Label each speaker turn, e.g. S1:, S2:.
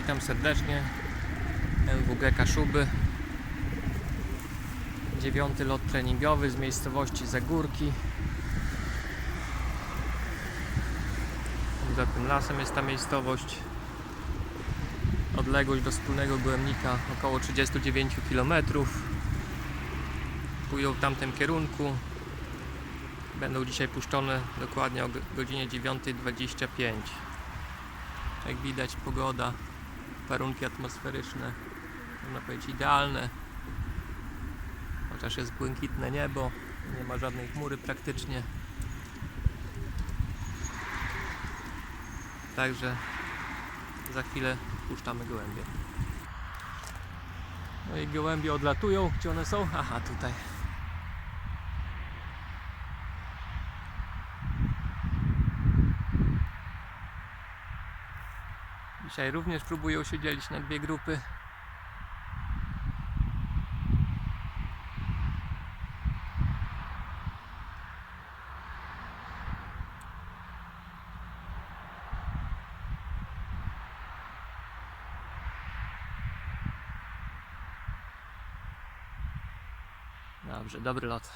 S1: Witam serdecznie. MWG Kaszuby. Dziewiąty lot treningowy z miejscowości Zagórki. Za tym lasem jest ta miejscowość. Odległość do wspólnego gołębnika około 39 km. Pójdą w tamtym kierunku. Będą dzisiaj puszczone dokładnie o go- godzinie 9.25. Jak widać pogoda, warunki atmosferyczne, można powiedzieć idealne. Chociaż jest błękitne niebo, nie ma żadnej chmury praktycznie. Także za chwilę puszczamy gołębie. No i gołębie odlatują. Gdzie one są? Aha, tutaj. Dzisiaj również próbują się dzielić na dwie grupy. Dobrze, dobry lot.